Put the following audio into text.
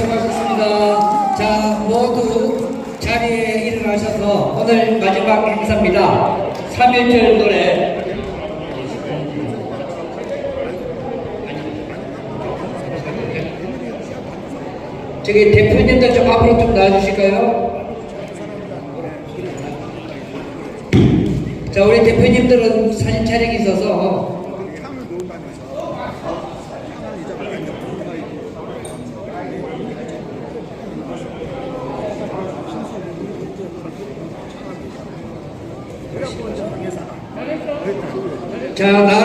수고하셨습니다. 자, 모두 자리에 일어나셔서 오늘 마지막 행사입니다. 3일절 노래. 저기 대표님들 좀 앞으로 좀 나와주실까요? 자, 우리 대표님들은 사진 촬영이 있어서 자, 나